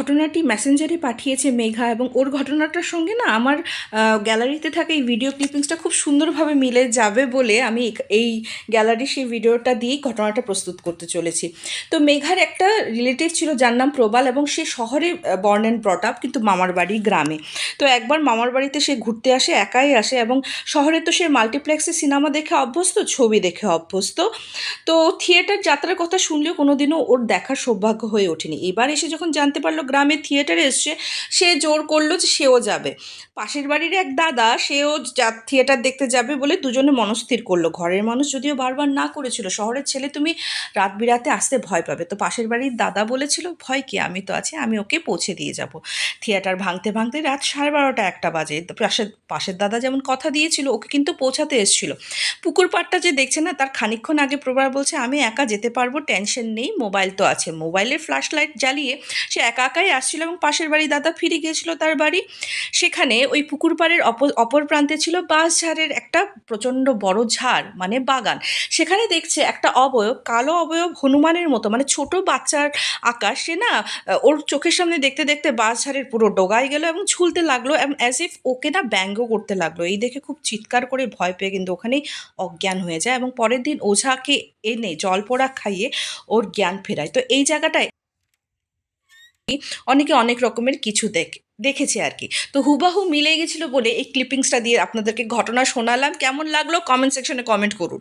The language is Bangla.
ঘটনাটি মেসেঞ্জারে পাঠিয়েছে মেঘা এবং ওর ঘটনাটার সঙ্গে না আমার গ্যালারিতে থাকা এই ভিডিও ক্লিপিংসটা খুব সুন্দরভাবে মিলে যাবে বলে আমি এই গ্যালারি সেই ভিডিওটা দিয়েই ঘটনাটা প্রস্তুত করতে চলেছি। তো মেঘার একটা রিলেটিভ ছিল যার নাম প্রবাল এবং সে শহরে বর্ন অ্যান্ড ব্রট আপ কিন্তু মামার বাড়ি গ্রামে। তো একবার মামার বাড়িতে সে ঘুরতে আসে, একাই আসে এবং শহরে তো সে মাল্টিপ্লেক্সে সিনেমা দেখে অভ্যস্ত, ছবি দেখে অভ্যস্ত। তো থিয়েটার যাত্রার কথা শুনলেও কোনোদিনও ওর দেখার সৌভাগ্য হয়ে ওঠেনি। এবার এসে যখন জানতে পারল গ্রামে থিয়েটারে এসছে, সে জোর করল যে সেও যাবে। পাশের বাড়ির এক দাদা, সেও যা থিয়েটার দেখতে যাবে বলে দুজনে মনস্থির করল। ঘরের মানুষ যদিও বারবার না করেছিল, শহরের ছেলে তুমি রাত বিরাতে আসতে ভয় পাবে। তো পাশের বাড়ির দাদা বলেছিল, ভয় কি? আমি তো আছি, আমি ওকে পৌঁছে দিয়ে যাব। থিয়েটার ভাঙতে ভাঙতে রাত সাড়ে বারোটা একটা বাজে। পাশের পাশের দাদা যেমন কথা দিয়েছিল, ওকে কিন্তু পৌঁছাতে এসেছিল। পুকুর পাড়টা যে দেখছে না, তার খানিকক্ষণ আগে প্রবার বলছে, আমি একা যেতে পারব টেনশন নেই মোবাইল তো আছে। মোবাইলের ফ্ল্যাশ লাইট জ্বালিয়ে সে একা একা একাই আসছিল এবং পাশের বাড়ি দাদা ফিরে গিয়েছিল তার বাড়ি। সেখানে ওই পুকুর পাড়ের অপর প্রান্তে ছিল বাঁশ ঝাড়ের একটা প্রচণ্ড বড় ঝাড় মানে বাগান। সেখানে দেখছে একটা অবয়ব, কালো অবয়ব হনুমানের মতো মানে ছোট বাচ্চার আকাশ সে না ওর চোখের সামনে দেখতে দেখতে বাঁশ ঝাড়ের পুরো ডোগায় গেল এবং ঝুলতে লাগল এবং অ্যাজ ইফ ওকে না ব্যঙ্গ করতে লাগল। এই দেখে খুব চিৎকার করে ভয় পেয়ে কিন্তু ওখানেই অজ্ঞান হয়ে যায় এবং পরের দিন ওঝাকে এনে জল পোড়া খাইয়ে ওর জ্ঞান ফেরায়। তো এই জায়গাটায় অনেকে অনেক রকমের কিছু দেখে, দেখেছে আর কি। তো হুবাহু মিলে গেছিল বলে এই ক্লিপিংসটা দিয়ে আপনাদেরকে ঘটনা শোনালাম। কেমন লাগল? কমেন্ট সেকশনে কমেন্ট করুন।